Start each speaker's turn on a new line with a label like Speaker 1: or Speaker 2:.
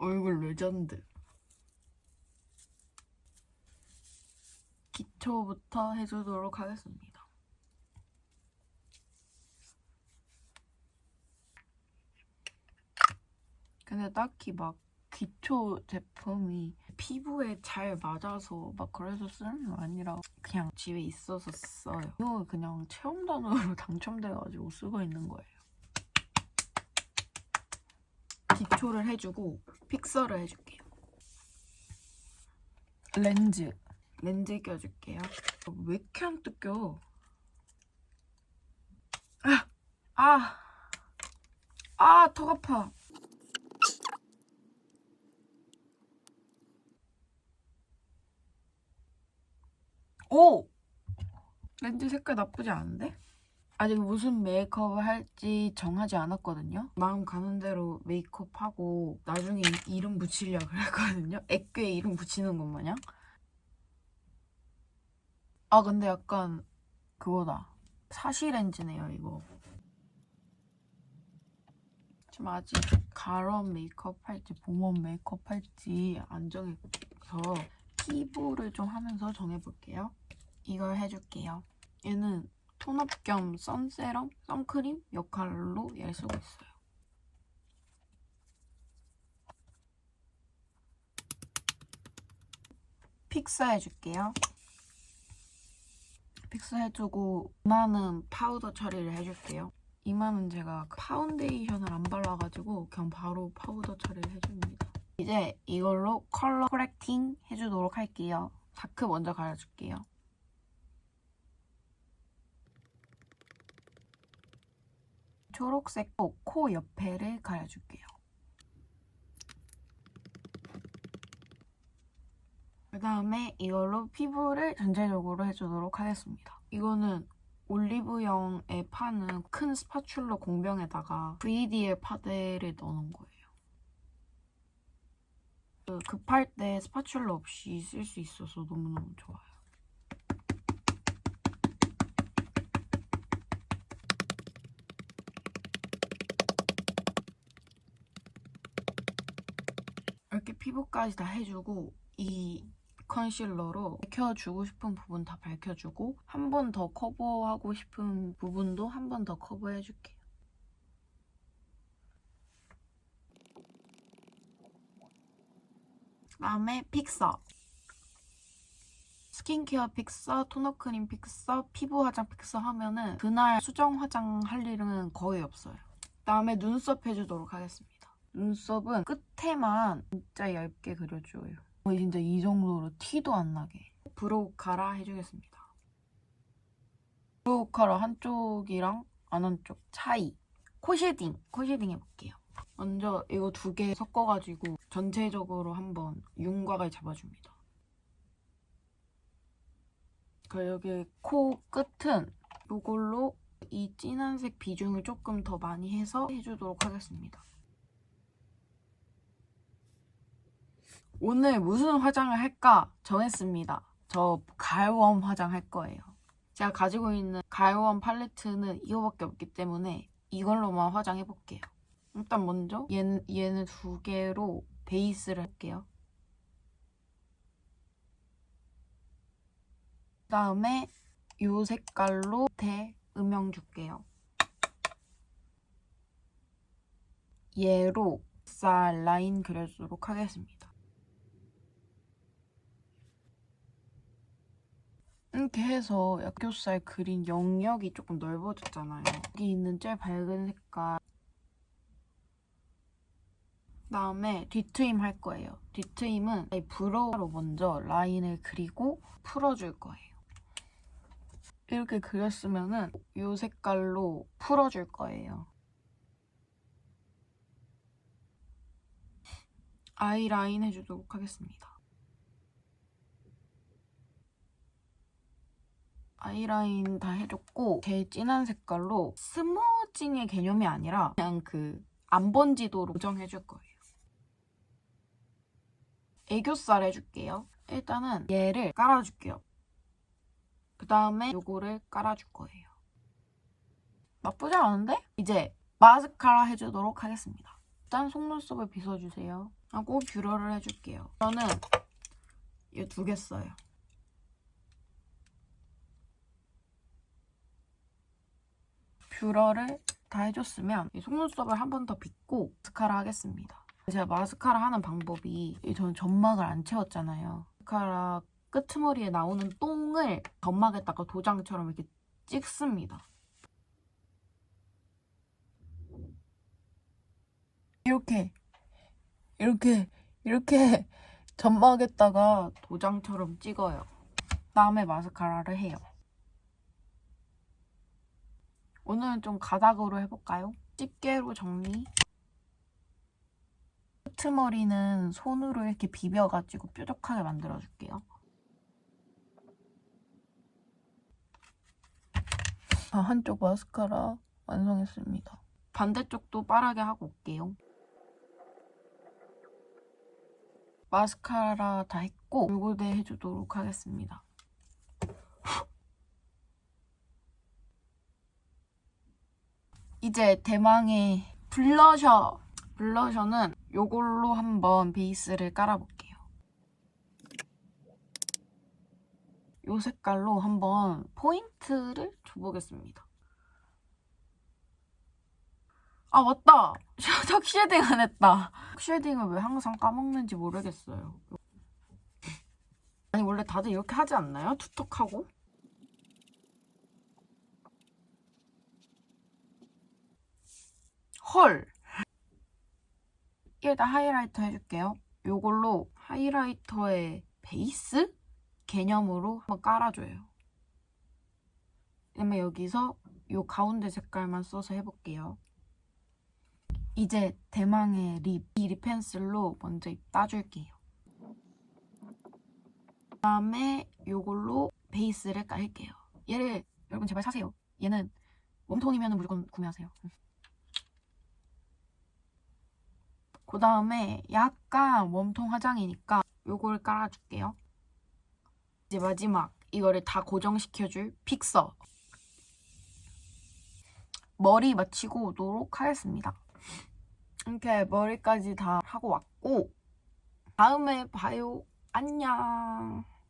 Speaker 1: 얼굴 레전드. 기초부터 해주도록 하겠습니다. 근데 딱히 막 기초 제품이 피부에 잘 맞아서 막 그래서 쓰는 거 아니라 그냥 집에 있어서 써요. 이거 그냥 체험단으로 당첨돼가지고 쓰고 있는 거예요. 기초를 해주고 픽서를 해줄게요. 렌즈. 렌즈 껴줄게요. 어, 왜 이렇게 안 뜯겨? 아! 아! 아! 턱 아파. 오! 렌즈 색깔 나쁘지 않은데? 아직 무슨 메이크업을 할지 정하지 않았거든요. 마음 가는 대로 메이크업하고 나중에 이- 이름 붙이려고 그랬거든요. 액괴에 이름 붙이는 것 마냥. 아 근데 약간 그거다. 사시 렌즈네요 이거. 지금 아직 가런 메이크업 할지 봄웜 메이크업 할지 안 정해서 피부를 좀 하면서 정해볼게요. 이걸 해줄게요. 얘는 톤업 겸 선세럼, 선크림 역할로 얘를 쓰고 있어요. 픽서 해줄게요. 픽서 해주고 이마는 파우더 처리를 해줄게요. 이마는 제가 그 파운데이션을 안 발라가지고 그냥 바로 파우더 처리를 해줍니다. 이제 이걸로 컬러 코렉팅 해주도록 할게요. 다크 먼저 가려줄게요. 초록색 코, 코 옆에를 가려줄게요. 그 다음에 이걸로 피부를 전체적으로 해주도록 하겠습니다. 이거는 올리브영에 파는 큰 스파츌러 공병에다가 VDL 파데를 넣어놓은 거예요. 그 급할 때 스파츌러 없이 쓸 수 있어서 너무너무 좋아요. 이렇게 피부까지 다 해주고 이 컨실러로 밝혀주고 싶은 부분 다 밝혀주고 한 번 더 커버하고 싶은 부분도 한 번 더 커버해줄게요. 다음에 픽서 스킨케어 픽서, 토너 크림 픽서, 피부 화장 픽서 하면은 그날 수정 화장 할 일은 거의 없어요. 다음에 눈썹 해주도록 하겠습니다. 눈썹은 끝에만 진짜 얇게 그려줘요. 거의 진짜 이 정도로 티도 안 나게. 브로우 카라 해주겠습니다. 브로우 카라 한쪽이랑 안 한쪽 차이. 코 쉐딩, 코 쉐딩 해볼게요. 먼저 이거 두 개 섞어가지고 전체적으로 한번 윤곽을 잡아줍니다. 그 여기 코 끝은 이걸로 이 진한 색 비중을 조금 더 많이 해서 해주도록 하겠습니다. 오늘 무슨 화장을 할까 정했습니다. 저 가을웜 화장 할 거예요. 제가 가지고 있는 가을웜 팔레트는 이거밖에 없기 때문에 이걸로만 화장해 볼게요. 일단 먼저 얘는, 얘는 두 개로 베이스를 할게요. 그 다음에 이 색깔로 대 음영 줄게요. 얘로 쌀 라인 그려주도록 하겠습니다. 이렇게 해서 약교살 그린 영역이 조금 넓어졌잖아요. 여기 있는 제일 밝은 색깔. 그다음에 뒤트임 할 거예요. 뒤트임은 이 브로우로 먼저 라인을 그리고 풀어줄 거예요. 이렇게 그렸으면은 이 색깔로 풀어줄 거예요. 아이라인 해주도록 하겠습니다. 아이라인 다 해줬고 제일 진한 색깔로 스머징의 개념이 아니라 그냥 그 안 번지도록 고정해줄 거예요. 애교살 해줄게요. 일단은 얘를 깔아줄게요. 그 다음에 요거를 깔아줄 거예요. 나쁘지 않은데? 이제 마스카라 해주도록 하겠습니다. 일단 속눈썹을 빗어주세요. 하고 뷰러를 해줄게요. 저는 이 두 개 써요. 뷰러를 다 해줬으면 이 속눈썹을 한 번 더 빗고 마스카라 하겠습니다. 제가 마스카라 하는 방법이 이 저는 점막을 안 채웠잖아요. 마스카라 끄트머리에 나오는 똥을 점막에다가 도장처럼 이렇게 찍습니다. 이렇게 이렇게 이렇게 점막에다가 도장처럼 찍어요. 다음에 마스카라를 해요. 오늘은 좀 가닥으로 해볼까요? 집게로 정리. 끄트머리는 손으로 이렇게 비벼가지고 뾰족하게 만들어줄게요. 아, 한쪽 마스카라 완성했습니다. 반대쪽도 빠르게 하고 올게요. 마스카라 다 했고 요거대 해주도록 하겠습니다. 이제 대망의 블러셔. 블러셔는 요걸로 한번 베이스를 깔아볼게요. 요 색깔로 한번 포인트를 줘보겠습니다. 아 맞다! 턱 쉐딩 안 했다. 턱 쉐딩을 왜 항상 까먹는지 모르겠어요. 아니 원래 다들 이렇게 하지 않나요? 투턱하고? 헐! 일단 하이라이터 해줄게요. 요걸로 하이라이터의 베이스 개념으로 한번 깔아줘요. 그러면 여기서 요 가운데 색깔만 써서 해볼게요. 이제 대망의 립, 이 립 펜슬로 먼저 입 따줄게요. 그 다음에 요걸로 베이스를 깔게요. 얘를 여러분 제발 사세요. 얘는 웜톤이면 무조건 구매하세요. 그 다음에 약간 웜톤 화장이니까 요걸 깔아줄게요. 이제 마지막 이거를 다 고정시켜줄 픽서 머리 마치고 오도록 하겠습니다. 이렇게 머리까지 다 하고 왔고 다음에 봐요. 안녕.